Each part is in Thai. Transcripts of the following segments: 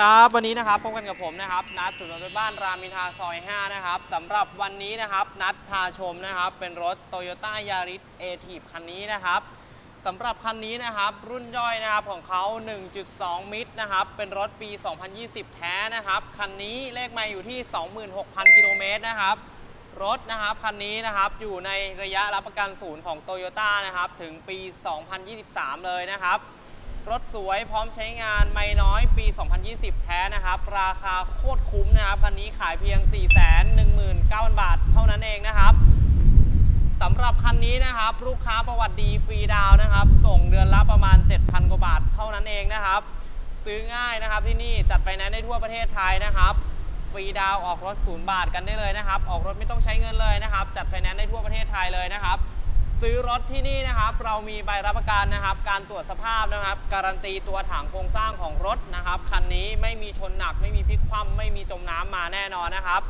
ครับวันนี้นะครับพบกันกับผมนะครับนัดสุนทรบ้านรามินทาซอย 5 นะครับสำหรับวันนี้นะครับนัดพาชมนะครับ เป็นรถ Toyota Yaris a t i v คันนี้นะครับสำหรับคันนี้นะครับรุ่นย่อยนะครับของเขา 1.2 มิตรนะครับเป็นรถปี 2020 แท้นะครับคันนี้เลขไมล์อยู่ที่ 26,000 กิโลเมตรนะครับรถนะครับคันนี้นะครับอยู่ในระยะรับประกันศูนย์ของ Toyota นะครับถึงปี 2023 เลยนะครับ รถสวยพร้อมใช้งานไม่น้อยปี 2020 แท้นะครับ ราคาโคตรคุ้มนะครับ คันนี้ขายเพียง 419,000 บาท เท่านั้นเองนะครับสำหรับคันนี้นะครับ ลูกค้าประวัติดีฟรีดาวนะครับ ส่งเดือนละประมาณ 7,000 กว่าบาท เท่านั้นเองนะครับ ซื้อง่ายนะครับที่นี่จัดไปแนนซ์ได้ทั่วประเทศไทยนะครับฟรีดาวออกรถศูนย์บาทกันได้เลยนะครับ ออกรถไม่ต้องใช้เงินเลยนะครับ จัดไฟแนนซ์ได้ทั่วประเทศไทยเลยนะครับ ซื้อรถที่นี่นะครับ เรามีใบรับประกันนะครับ การตรวจสภาพนะครับ การันตีตัวถังโครงสร้างของรถนะครับคันนี้ไม่มีชนหนัก ไม่มีพลิกคว่ำไม่มีจมน้ำมาแน่นอนนะครับ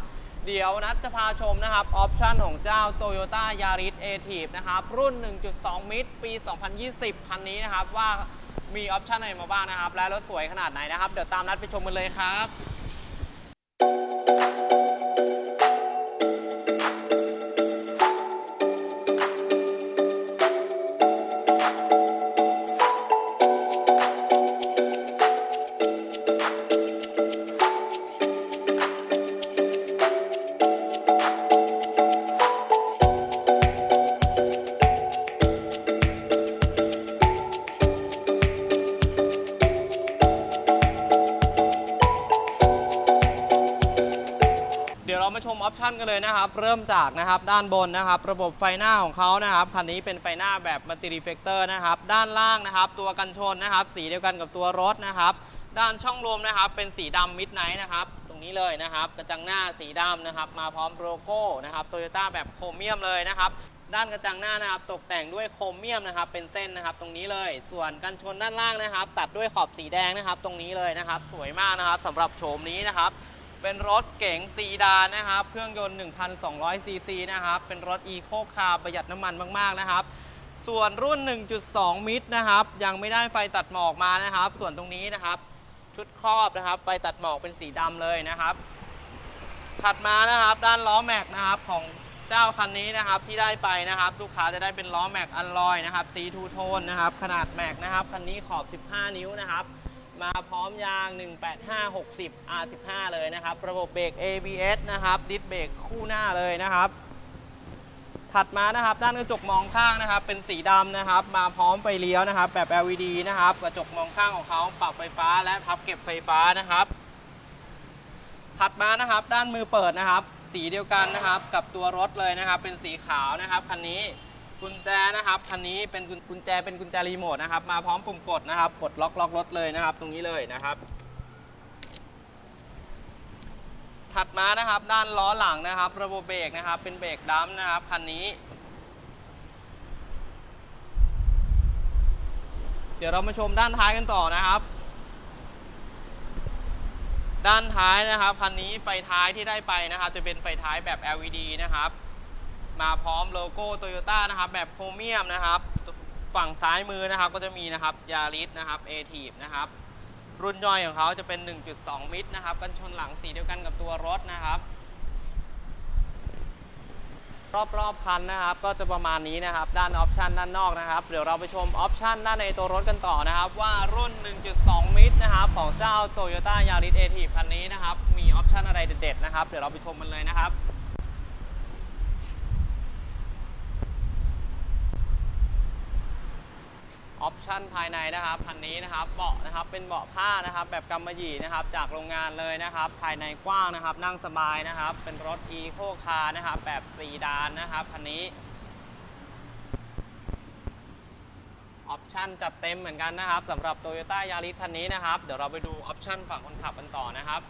เดี๋ยวนัดจะพาชมนะครับ ออปชันของเจ้า Toyota Yaris a t i v นะครับ รุ่น 1.2 มิตรปี 2020 คันนี้นะครับว่ามีออปชันอะไรมาบ้างนะครับ และรถสวยขนาดไหนนะครับ เดี๋ยวตามนัดไปชมกันเลยครับ ดี๋ยวเรามาชมออปชันกันเลยนะครับ เริ่มจากนะครับด้านบนนะครับ ระบบไฟหน้าของเขานะครับคันนี้เป็นไฟหน้าแบบมัลติรีเฟกเตอร์นะครับ ด้านล่างนะครับ ตัวกันชนนะครับ สีเดียวกันกับตัวรถนะครับ ด้านช่องลมนะครับ เป็นสีดำมิดไนท์นะครับ ตรงนี้เลยนะครับ กระจังหน้าสีดำนะครับ มาพร้อมโลโก้นะครับโตโยต้าแบบโครเมียมเลยนะครับด้านกระจังหน้านะครับตกแต่งด้วยโครเมียมนะครับ เป็นเส้นนะครับ ตรงนี้เลย ส่วนกันชนด้านล่างนะครับ ตัดด้วยขอบสีแดงนะครับ ตรงนี้เลยนะครับ สวยมากนะครับสำหรับโฉมนี้นะครับ เป็นรถเก๋งซีดานนะครับ เครื่องยนต์ 1,200 ซีซีนะครับ เป็นรถอีโคคาร์ประหยัดน้ำมันมากๆนะครับ ส่วนรุ่น 1.2 มิตรนะครับ ยังไม่ได้ไฟตัดหมอกมานะครับ ส่วนตรงนี้นะครับ ชุดครอบนะครับ ไฟตัดหมอกเป็นสีดำเลยนะครับ ถัดมานะครับด้านล้อแม็กนะครับของเจ้าคันนี้นะครับที่ได้ไปนะครับ ลูกค้าจะได้เป็นล้อแม็กอัลลอยนะครับสีทูโทนนะครับ ขนาดแม็กนะครับ คันนี้ขอบ 15 นิ้วนะครับ มาพร้อมยาง 185 60 R15 เลยนะครับ ระบบเบรก ABS นะครับ ดิสเบรกคู่หน้าเลยนะครับ ถัดมานะครับ ด้านกระจกมองข้างนะครับ เป็นสีดำนะครับ มาพร้อมไฟเลี้ยวนะครับ แบบ LED นะครับ กระจกมองข้างของเขาปรับไฟฟ้าและพับเก็บไฟฟ้านะครับ ถัดมานะครับ ด้านมือเปิดนะครับ สีเดียวกันนะครับ กับตัวรถเลยนะครับ เป็นสีขาวนะครับคันนี้ กุญแจนะครับคันนี้เป็นกุญแจเป็นกุญแจรีโมทนะครับมาพร้อมปุ่มกดนะครับกดล็อกล็อกรถเลยนะครับ ตรงนี้เลยนะครับ ถัดมานะครับด้านล้อหลังนะครับ ระบบเบรกนะครับ เป็นเบรกดัมนะครับคันนี้ เดี๋ยวเรามาชมด้านท้ายกันต่อนะครับด้านท้ายนะครับคันนี้ไฟท้ายที่ได้ไปนะครับ จะเป็นไฟท้ายแบบ LED นะครับ มาพร้อมโลโก้โตโยต้านะครับแบบโครเมียมนะครับฝั่งซ้ายมือนะครับก็จะมีนะครับยาริสนะครับเอทีฟนะครับรุ่นย่อยของเขาจะเป็น 1.2 มิตรนะครับกันชนหลังสีเดียวกันกับตัวรถนะครับ รอบๆคันนะครับ ก็จะประมาณนี้นะครับ ด้านออปชันด้านนอกนะครับ เดี๋ยวเราไปชมออปชันด้านในตัวรถกันต่อนะครับ ว่ารุ่น 1.2 มิตรนะครับ ของเจ้า Toyota Yaris a t i v คันนี้นะครับ มีออปชันอะไรเด็ดๆนะครับ เดี๋ยวเราไปชมมันเลยนะครับ ออปชันภายในนะครับคันนี้นะครับเบาะนะครับเป็นเบาะผ้านะครับ แบบกำมะหยี่นะครับ จากโรงงานเลยนะครับ ภายในกว้างนะครับ นั่งสบายนะครับ เป็นรถอีโคคาร์นะครับ แบบ4ดานนะครับคันนี้ออปชันจัดเต็มเหมือนกันนะครับสำหรับ Toyota Yaris คันนี้นะครับ เดี๋ยวเราไปดูออปชันฝั่งคนขับกันต่อนะครับ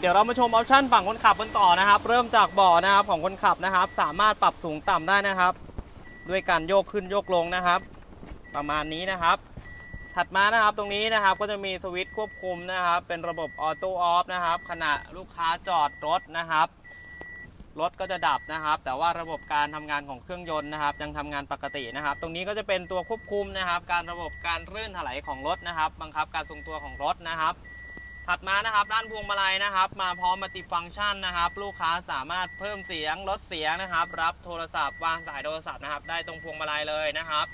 เดี๋ยวเรามาชมออปชั่นฝั่งคนขับกันต่อนะครับ เริ่มจากเบาะนะครับของคนขับนะครับ สามารถปรับสูงต่ำได้นะครับ ด้วยการโยกขึ้นโยกลงนะครับ ประมาณนี้นะครับ ถัดมานะครับตรงนี้นะครับก็จะมีสวิตช์ควบคุมนะครับ เป็นระบบออโต้ออฟนะครับขณะลูกค้าจอดรถนะครับรถก็จะดับนะครับ แต่ว่าระบบการทำงานของเครื่องยนต์นะครับ ยังทำงานปกตินะครับ ตรงนี้ก็จะเป็นตัวควบคุมนะครับ การระบบการรื่นถลายของรถนะครับ บังคับการทรงตัวของรถนะครับ ถัดมานะครับด้านพวงมาลัยนะครับ มาพร้อมมัลติฟังก์ชันนะครับ ลูกค้าสามารถเพิ่มเสียงลดเสียงนะครับ รับโทรศัพท์วางสายโทรศัพท์นะครับ ได้ตรงพวงมาลัยเลยนะครับ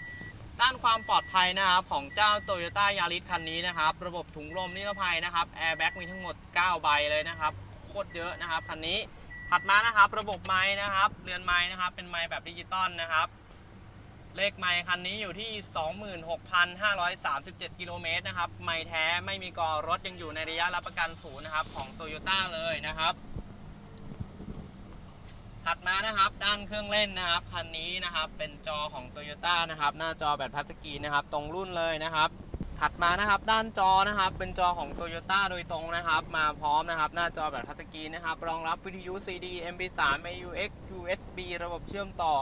ด้านความปลอดภัยนะครับของเจ้า Toyota Yaris คันนี้นะครับ ระบบถุงลมนิรภัยนะครับแอร์แบ็กมีทั้งหมด 9 ใบเลยนะครับโคตรเยอะนะครับคันนี้ถัดมานะครับ ระบบไม้นะครับเรือนไม้นะครับ เป็นไม้แบบดิจิตอลนะครับ เลขไม้คันนี้อยู่ที่ 26,537 กิโลเมตรนะครับ ไม้แท้ไม่มีกอรถยังอยู่ในระยะรับประกันศูนย์นะครับ ของ Toyota เลยนะครับ ถัดมานะครับ ด้านเครื่องเล่นนะครับ คันนี้นะครับ เป็นจอของ Toyota นะครับ หน้าจอแบบทัชสกีนะครับ ตรงรุ่นเลยนะครับ ถัดมานะครับ ด้านจอนะครับ เป็นจอของ Toyota โดยตรงนะครับ มาพร้อมนะครับ หน้าจอแบบทัชสกรีนนะครับ รองรับวิทยุ CD MP3 AUX USB ระบบเชื่อมต่อ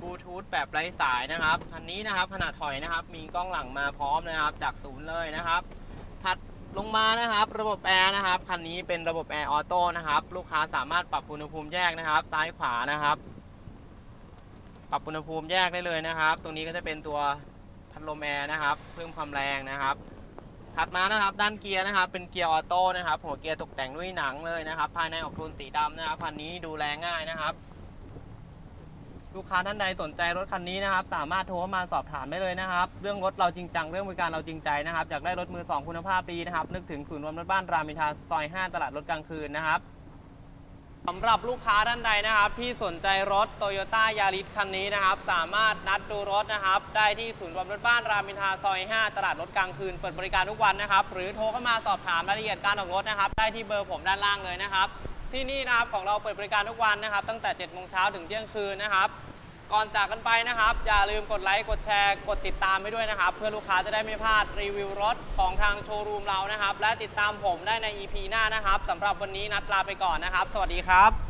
บลูทูธแบบไร้สายนะครับคันนี้นะครับขนาดถอยนะครับ มีกล้องหลังมาพร้อมนะครับ จากศูนย์เลยนะครับ ถัดลงมานะครับ ระบบแอร์นะครับคันนี้เป็นระบบแอร์ออโต้นะครับลูกค้าสามารถปรับอุณหภูมิแยกนะครับ ซ้ายขวานะครับ ปรับอุณหภูมิแยกได้เลยนะครับ ตรงนี้ก็จะเป็นตัวพัดลมแอร์นะครับ เพิ่มความแรงนะครับถัดมานะครับด้านเกียร์นะครับ เป็นเกียร์ออโต้นะครับหัวเกียร์ตกแต่งด้วยหนังเลยนะครับ ภายในออกโทนสีดำนะครับคันนี้ดูแลง่ายนะครับ ลูกค้าท่านใดสนใจรถคันนี้นะครับ สามารถโทรมาสอบถามได้เลยนะครับ เรื่องรถเราจริงจังเรื่องบริการเราจริงใจนะครับอยากได้รถมือสองคุณภาพดีนะครับ นึกถึงศูนย์รวมรถบ้านรามอินทราซอย 5 ตลาดรถกลางคืนนะครับสำหรับลูกค้าท่านใดนะครับ ที่สนใจรถ Toyota Yaris คันนี้นะครับ สามารถนัดดูรถนะครับ ได้ที่ศูนย์รวมรถบ้านรามอินทราซอย 5 ตลาดรถกลางคืน เปิดบริการทุกวันนะครับ หรือโทรเข้ามาสอบถามรายละเอียดการออกรถนะครับ ได้ที่เบอร์ผมด้านล่างเลยนะครับ ที่นี่นะครับของเราเปิดบริการทุกวันนะครับ ตั้งแต่7โมงเช้าถึงเที่ยงคืนนะครับ ก่อนจากกันไปนะครับ อย่าลืมกดไลค์กดแชร์ กดติดตามไปด้วยนะครับ เพื่อลูกค้าจะได้ไม่พลาดรีวิวรถของทางโชว์รูมเรานะครับ และติดตามผมได้ใน EP หน้านะครับสำหรับวันนี้นัดลาไปก่อนนะครับ สวัสดีครับ